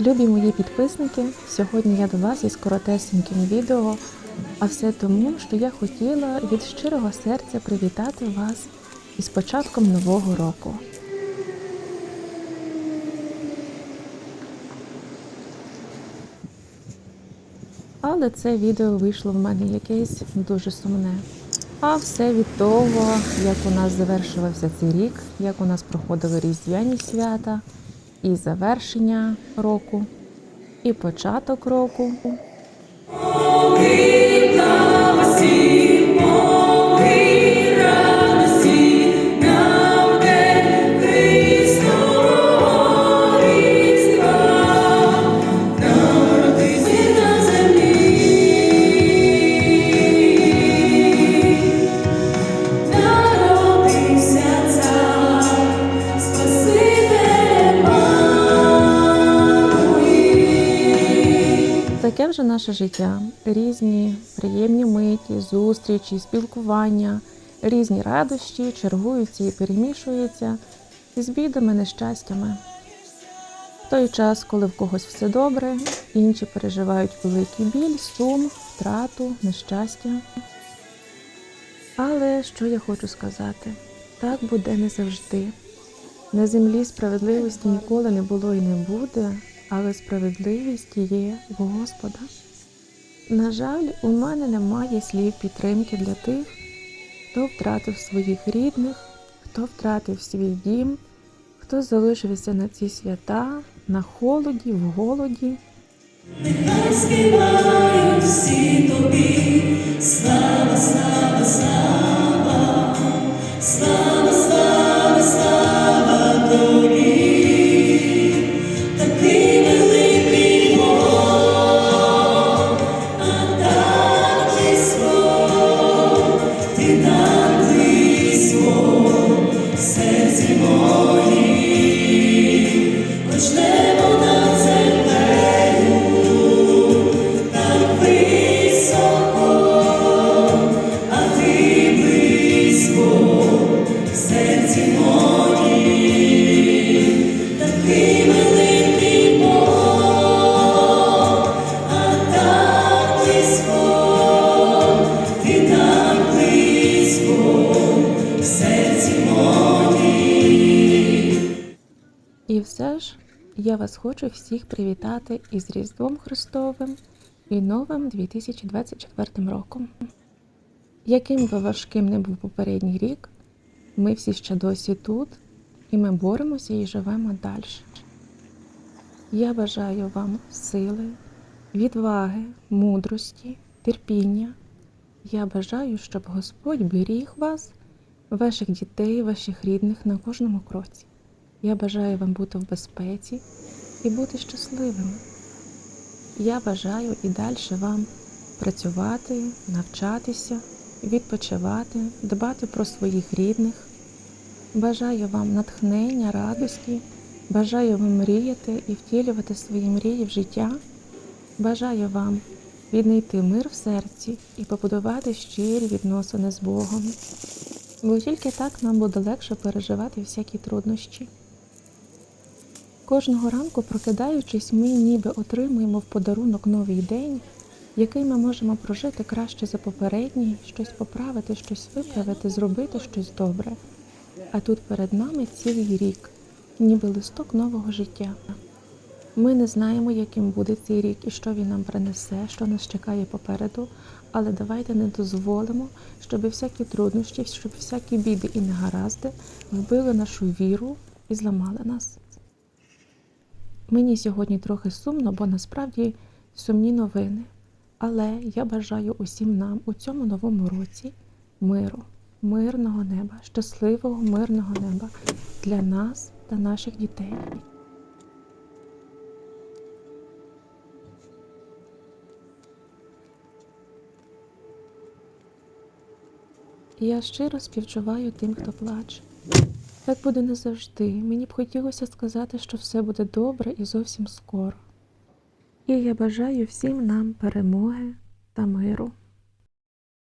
Любі мої підписники, сьогодні я до вас із коротесеньким відео, а все тому, що я хотіла від щирого серця привітати вас із початком нового року. Але це відео вийшло в мене якесь дуже сумне. А все від того, як у нас завершувався цей рік, як у нас проходили різдвяні свята, і завершення року, і початок року. Наше життя. Різні приємні миті, зустрічі, спілкування, різні радощі чергуються і перемішуються із бідами, нещастями. В той час, коли в когось все добре, інші переживають великий біль, сум, втрату, нещастя. Але що я хочу сказати? Так буде не завжди. На землі справедливості ніколи не було і не буде, але справедливість є в Господа. На жаль, у мене немає слів підтримки для тих, хто втратив своїх рідних, хто втратив свій дім, хто залишився на ці свята, на холоді, в голоді. Нехай співають всі тобі, слава, слава, слава, І все ж я вас хочу всіх привітати із Різдвом Христовим і новим 2024 роком. Яким би важким не був попередній рік, ми всі ще досі тут, і ми боремося і живемо далі. Я бажаю вам сили, відваги, мудрості, терпіння. Я бажаю, щоб Господь беріг вас, ваших дітей, ваших рідних на кожному кроці. Я бажаю вам бути в безпеці і бути щасливими. Я бажаю і далі вам працювати, навчатися, відпочивати, дбати про своїх рідних. Бажаю вам натхнення, радості, бажаю вам мріяти і втілювати свої мрії в життя. Бажаю вам віднайти мир в серці і побудувати щирі відносини з Богом. Бо тільки так нам буде легше переживати всякі труднощі. Кожного ранку, прокидаючись, ми ніби отримуємо в подарунок новий день, який ми можемо прожити краще за попередній, щось поправити, щось виправити, зробити щось добре. А тут перед нами цілий рік, ніби листок нового життя. Ми не знаємо, яким буде цей рік і що він нам принесе, що нас чекає попереду, але давайте не дозволимо, щоб всякі труднощі, щоб всякі біди і негаразди вбили нашу віру і зламали нас. Мені сьогодні трохи сумно, бо насправді сумні новини. Але я бажаю усім нам у цьому новому році миру, мирного неба, щасливого мирного неба для нас та наших дітей. Я щиро співчуваю тим, хто плаче. Так буде не завжди. Мені б хотілося сказати, що все буде добре і зовсім скоро. І я бажаю всім нам перемоги та миру.